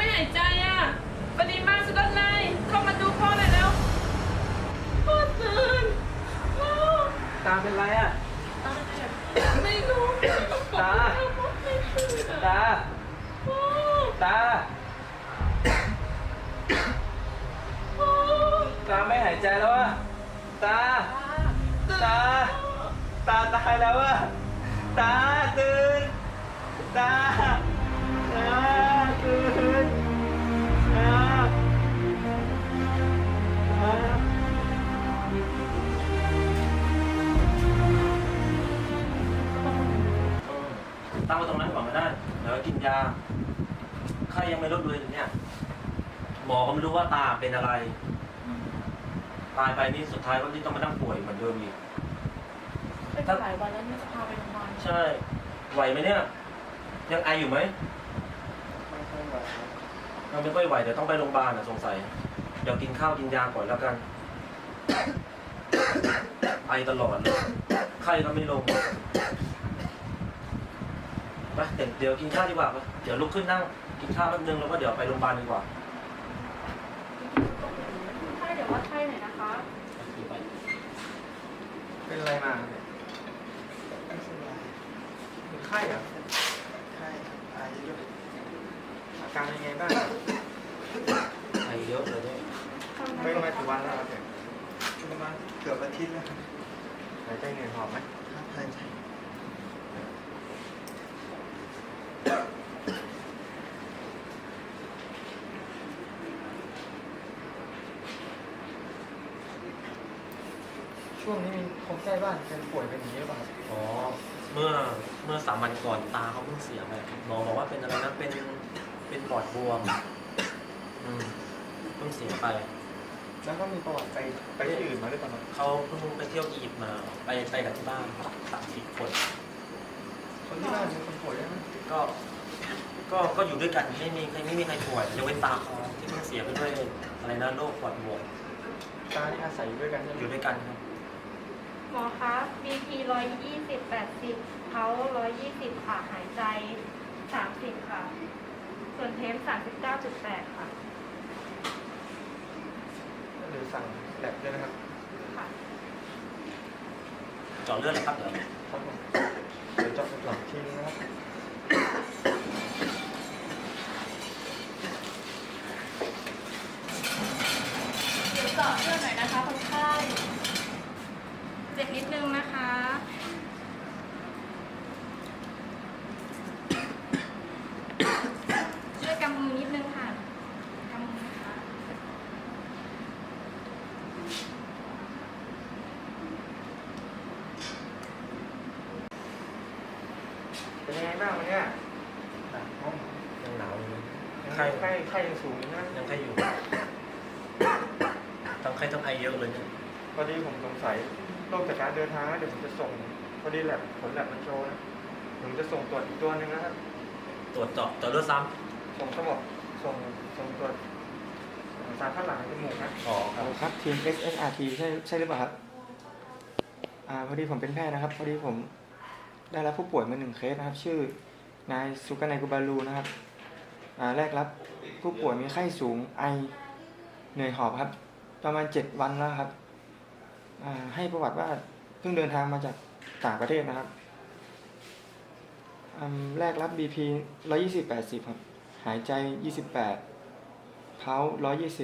ไม่หายใจอะปฏิมาสุดด้านในเข้ามาดูพ่อหน่อยแล้วพ่อตื่นพ่อตาเป็นไรอะ ไม่รู้ตา ไม่ตื่นตา พ่อตา พ่อตาไม่หายใจแล้วอะ ตา ตา ตาตายแล้วอะ ตาตื่น ตา ตาตื่น กินยาไข้ยังไม่ลดเลยเนี่ยหมอก็ไม่รู้ว่าตาเป็นอะไร ตายไปนี่สุดท้ายก็นี่ต้องมานั่งป่วยเหมือนเดิมอีกเป็นหลายวันแล้วนี่จะพาไปโรงพยาบาลใช่ไหวไหมเนี่ย ยังไออยู่ไหมไม่ค่อยไหวครับยังไม่ค่อยไหวเดี๋ยวต้องไปโรงพยาบาลนะสงสัยเดี๋ยวกินข้าวกินยาก่อนแล้วกัน ไอตลอดเลยไข้ก็ไม่ลง ไปเดี๋ยวเดี๋ยวกินข้าวดีกว่าไปเดี๋ยวลุกขึ้นนั่งกินข้าวแป๊บนึงแล้วก็เดี๋ยวไปโรงพยาบาลดีกว่าใช่เดี๋ยววัดไข้หน่อยนะคะ เป็นอะไรมาเนี่ยไม่สบายเป็นไข้เหรอ ไข้ไอด้วยอาการเป็นไงบ้าง ไอเยอะเลยเนี่ยไม่รู้มากี่วันแล้วครับเนี่ยประมาณเกือบอาทิตย์แล้วครับหายใจเหนื่อยหอบไหม ครับหายใจ ช่วงนี้ มีคนใกล้บ้านเป็นป่วยเป็นอย่างนี้หรือเปล่าครับอ๋อเมื่อเมื่อสามวันก่อนตาเขาเพิ่งเสียไปหมอบอกว่าเป็นอะไรนะเป็นเป็นปอดบวมอืมเพิ่งเสียไป แล้วก็มีประวัติไปไปที่อื่นมาหรือเปล่าครับเขาเพิ่งไปเที่ยวอียิปต์มาไปไปกับที่บ้านสามสี่คน คนที่บ้านมีคนป่วยด้วยไหมก็ ก็ก็อยู่ด้วยกันไม่มีใครไม่มีใครป่วยยกเว้นตาเขาที่เพิ่งเสียไปด้วยอะไรนะโรคปอดบวมตาที่อาศัยอยู่ด้วยกันใช่ไหมอยู่ด้วยกันครับ หมอคะ BP ร้อยยี่สิบแปดสิบเขาร้อยยี่สิบค่ะ หายใจสามสิบค่ะ ส่วนเทมสามสิบเก้าจุดแปดค่ะ หรือสั่งแลบด้วยนะครับค่ะ เจาะเลือดเลยครับเดี๋ยวครับผมเดี๋ยวเจาะเจาะทีนึงนะครับเดี๋ยวเจาะเลือดหน่อยนะคะคนไข้เจ็บนิดนึงนะคะ ช่วยกำมือนิดนึงค่ะกำมือนะคะ เป็นยังไงบ้างวันเนี้ย หนักห้องยังหนาวอยู่เลย ยัง ไข้ ไข้ไข้ยังสูงอยู่นะยังไข้อยู่ทั้งไข้ทั้งไอเยอะเลยเนี่ยพอดีผมสงสัยโรคจากการเดินทางแล้วเดี๋ยวผมจะส่ง พอดีแลบผลแลบมันโชว์นะผมจะส่งตรวจอีกตัวหนึ่งนะครับตรวจเจาะเจาะเลือดซ้ส่งสมองส่งส่งตรวจสารคัดหลั่งจมูกนะำอ๋อครับครับทีม SSRT ใช่ใช่หรือเปล่าครับอ่าพอดีผมเป็นแพทย์นะครับ พอดีผมได้รับผู้ป่วยมาหนึ่งเคสนะครับ ชื่อนายสุกนัยกุบาลูนะครับอ่า แรกรับผู้ป่วยมีไข้สูงไอเหนื่อยหอบครับ ประมาณเจ็ดวันแล้วครับอ่าให้ประวัติว่าเพิ่งเดินทางมาจากต่างประเทศนะครับอืมแรกรับ BP 120 80ครับ หายใจ 28เท้า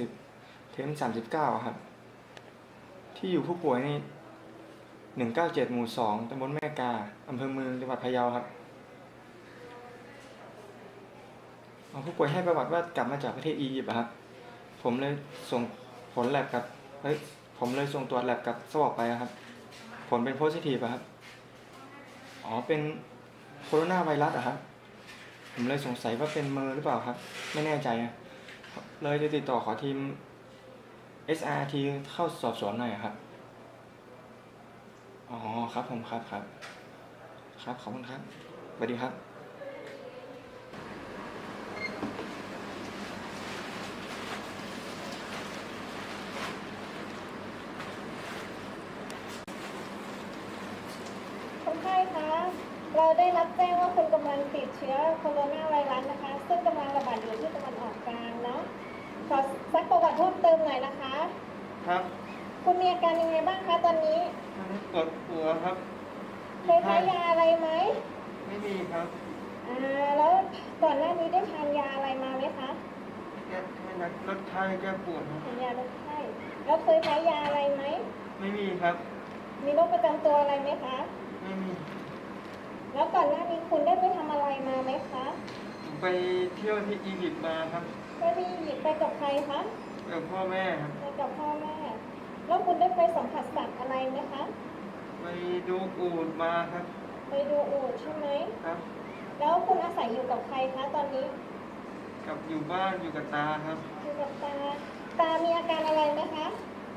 120 เทมสามสิบเก้าครับ ที่อยู่ผู้ป่วยนี่หนึ่งเก้าเจ็ดหมู่สองตำบลแม่กาอำเภอเมืองจังหวัดพะเยาครับ เอาผู้ป่วยให้ประวัติว่ากลับมาจากประเทศอียิปต์อะครับผมเลยส่งผลแลบกับเฮ้ยผมเลยส่งตรวจแลบกับสวอปไปอะครับ ผลเป็นโพซิทีฟครับอ๋อเป็นโคโรนาไวรัสอะครับผมเลยสงสัยว่าเป็นเมอร์หรือเปล่าครับ ไม่แน่ใจอะเลยจะติดต่อขอทีม SRT เข้าสอบสวนหน่อยครับ อ๋อครับผมครับครับ ครับขอบคุณครับสวัสดีครับ คนไข้คะ เราได้รับแจ้งว่าคุณกำลังติดเชื้อโคโรนาไวรัสนะคะ ซึ่งกำลังระบาดอยู่ที่ตะวันออกกลเนาะขอสักประวัติเพิ่มเติมหน่อยนะคะ ครับคุณมีอาการยังไงบ้างคะตอนนี้ปวดหัวครับเคยใช้ยาอะไรไหมไม่มีครับอ่าแล้วก่อนหน้านี้ได้ทานยาอะไรมาไหมคะแก้แค่นักลดไข้แก้ปวดครับทานยาลดไข้แล้วเคยใช้ยาอะไรไหมไม่มีครับ มีโรคประจำตัวอะไรไหมคะไม่มี แล้วก่อนหน้านี้คุณได้ไปทำอะไรมาไหมคะผมไปเที่ยวที่อียิปต์มาครับไปที่หยิบไปกับใครคะกับพ่อแม่ครับ ไปกับพ่อแม่ แล้วคุณได้ไปสัมผัสสัตว์อะไรไหมคะ ไปดูอูดมาครับ ไปดูอูฐใช่ไหม ครับ แล้วคุณอาศัยอยู่กับใครคะตอนนี้ กับอยู่บ้านอยู่กับตาครับ อยู่กับตา ตามีอาการอะไรไหมคะ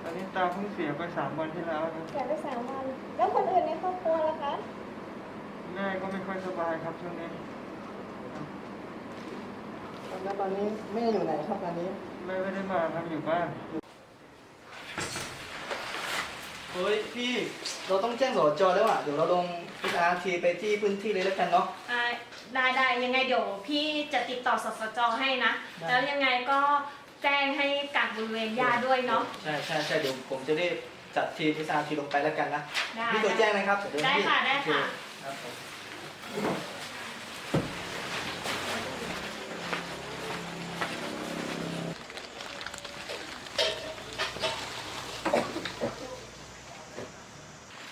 ตอนนี้ตาเพิ่งเสียไปสามวันที่แล้วครับเสียไปสามวัน แล้วคนอื่นในครอบครัวล่ะคะ แม่ก็ไม่ค่อยสบายครับช่วงนี้แล้วตอนนี้แม่อยู่ไหนครับตอนนี้แม่ไม่ได้มาครับอยู่บ้านเฮ้ยพี่เราต้องแจ้งสจแล้วอะเดี๋ยวเราลงพิอาร์ทีไปที่พื้นที่เลยแล้วกันเนาะอ่าได้ได้ยังไงเดี๋ยวพี่จะติดต่อสสจให้นะได้แล้วยังไงก็แจ้งให้กักบริเวณยาด้วยเนาะใช่ใช่ใช่เดี๋ยวผมจะได้จัดทีมพิอาร์ทีลงไปแล้วกันนะได้พี่ตัวแจ้งนะครับเยวได้พี่ค่ะได้ค่ะ ครับผม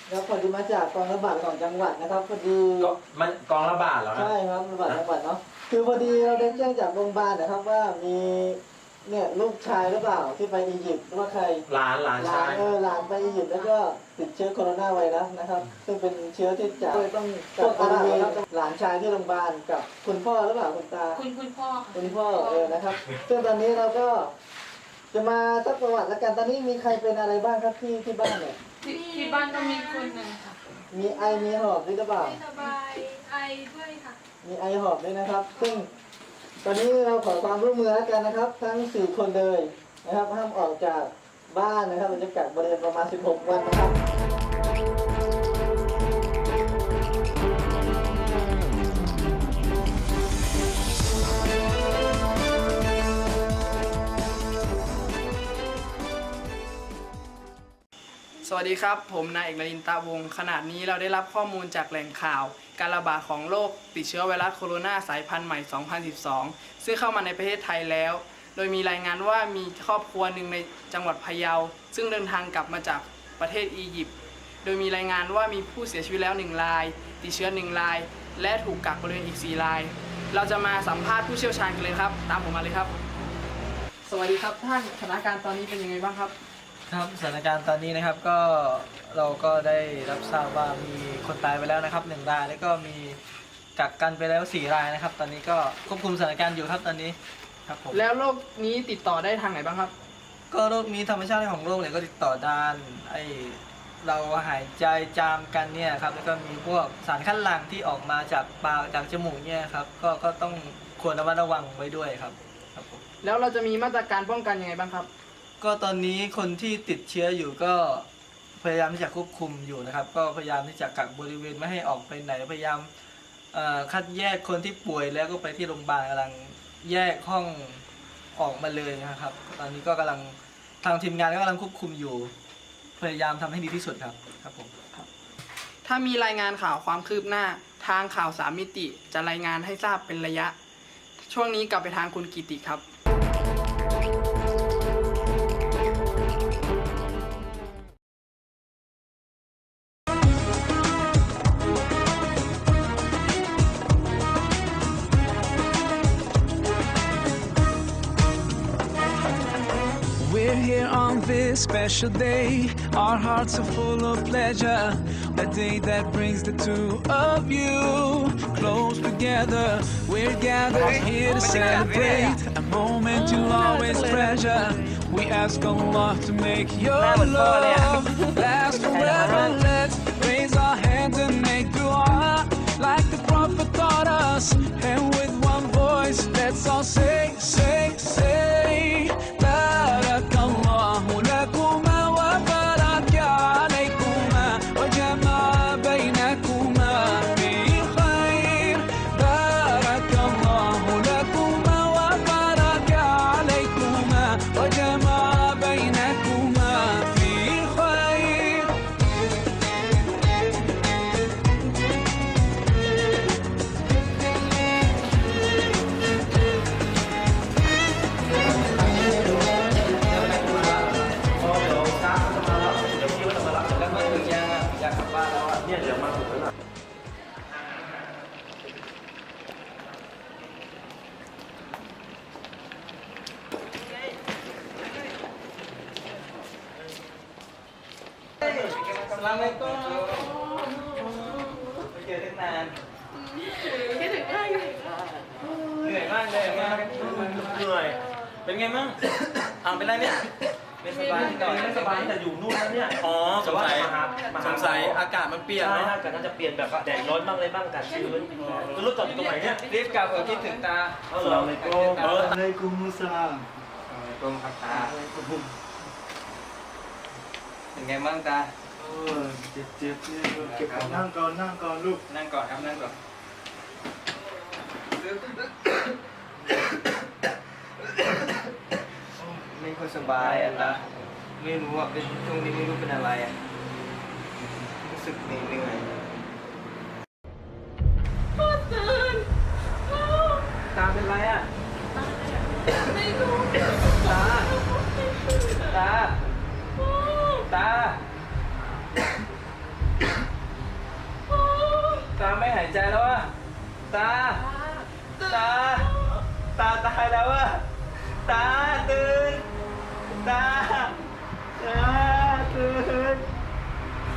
แล้วพอดีมาจากกองระบาดของจังหวัดนะครับพอดีก็มันกองระบาดเหรอฮะใช่ครับระบาดจังหวัดเนาะคือพอดีเราได้แจ้งจากโรงพยาบาลนะครับว่ามี เนี่ยลูกชายหรือเปล่าที่ไปอียิปต์หรือว่าใครหลานหลานหลาชานยเออหลานไปอียิปต์แล้วก็ติดเชื้อโคโรนาไวรัสนะครับ ซึ่งเป็นเชื้อที่จะต้องกักบริเวณหลานชายที่โรงพยาบาลกับคุณพ่อหรือเปล่าคุณตา คุณคุณพ่อค่ะคุณพ่อเออนะครับซึ่งตอนนี้เราก็จะมาสักประวัติแล้วกันตอนนี้มีใครเป็นอะไรบ้างครับที่ที่บ้านเนี่ย ที่ที่บ้านก็มีคนหนึ่งค่ะ มีไอมีหอบด้วยหรือเปล่า ไม่สบายไอด้วยค่ะ มีไอหอบด้วยนะครับ ซึ่ง ตอนนี้เราขอความร่วมมือแล้วกันนะครับ ทั้ง4คนเลยนะครับห้ามออกจากบ้านนะครับเราจะกักบริเวณประมาณ 16 วันนะครับ สวัสดีครับ ผมนายเอกนรินตาวงศ์ขณะนี้เราได้รับข้อมูลจากแหล่งข่าว การระบาดของโรคติดเชื้อไวรัสโคโรนาสายพันธุ์ใหม่ 2012 ซึ่งเข้ามาในประเทศไทยแล้ว โดยมีรายงานว่ามีครอบครัวหนึ่งในจังหวัดพะเยา ซึ่งเดินทางกลับมาจากประเทศอียิปต์ โดยมีรายงานว่ามีผู้เสียชีวิตแล้ว 1 ราย ติดเชื้อ 1 ราย และถูกกักบริเวณอีก 4 ราย เราจะมาสัมภาษณ์ผู้เชี่ยวชาญกันเลยครับ ตามผมมาเลยครับ สวัสดีครับท่านสถานการณ์ตอนนี้เป็นยังไงบ้างครับ ครับสถานการณ์ตอนนี้นะครับก็เราก็ได้รับทราบว่ามีคนตายไปแล้วนะครับหนึ่งรายแล้วก็มีกักกันไปแล้วสี่รายนะครับ ตอนนี้ก็ควบคุมสถานการณ์อยู่ครับตอนนี้ครับผมแล้วโรคนี้ติดต่อได้ทางไหนบ้างครับ ก็โรคนี้ธรรมชาติของโรคเนี่ยก็ติดต่อด้านไอเราหายใจจามกันเนี่ยครับแล้วก็มีพวกสารคัดหลั่งที่ออกมาจากปากจากจมูกเนี่ยครับก็ก็ต้องควรระมัดระวังไว้ด้วยครับครับผมแล้วเราจะมีมาตรการป้องกันยังไงบ้างครับ ก็ตอนนี้คนที่ติดเชื้ออยู่ก็พยายามที่จะควบคุมอยู่นะครับ ก็พยายามที่จะกักบริเวณไม่ให้ออกไปไหนพยายามคัดแยกคนที่ป่วยแล้วก็ไปที่โรงพยาบาลกำลังแยกห้องออกมาเลยนะครับ ตอนนี้ก็กำลังทางทีมงานก็กำลังควบคุมอยู่ พยายามทำให้ดีที่สุดครับครับผมถ้ามีรายงานข่าวความคืบหน้า ทางข่าวสามมิติจะรายงานให้ทราบเป็นระยะ ช่วงนี้กลับไปทางคุณกิติครับ special day. Our hearts are full of pleasure. A day that brings the two of you close together. We're gathered here to celebrate a moment you'll always treasure. We ask Allah to make your love last forever. Let's raise our hands and make dua like the Prophet taught us. And with one voice, let's all say, say, say. ไม่ก็ไปเจอตั้งนานคิดถึงมากคิดถึงมากเหนื่อยมากเลยมากเหนื่อย เป็นไงมั่งอ่าเป็นไรเนี่ยไม่สบายหน่อยไม่สบายแต่อยู่นู่นแล้วเนี่ยอ๋อสงสัยสงสัยอากาศมันเปลี่ยนเนาะถ้ากิดน่าจะเปลี่ยนแบบแดดร้อนบ้างอะไรบ้างกันชื้นล้วรถจอดอยู่ตรงไหนเนี่ยรีบกลับเถอคิดถึงตาเอาเหรอเลยกูเออเลยกุมุสลามกรมครับตาเป็นไงบ้างตา เจ็บเจ็บเนี่ยเก็บนั่งก่อนนั่งก่อนลูกนั่งก่อนครับนั่งก่อนไม่ค่อยสบายอะตาไม่รู้ว่าเป็นช่วงนี้ไม่รู้เป็นอะไรอะรู้สึกเหนื่อย ตาตื่นตาตาตื่น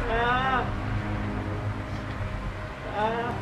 ตาตา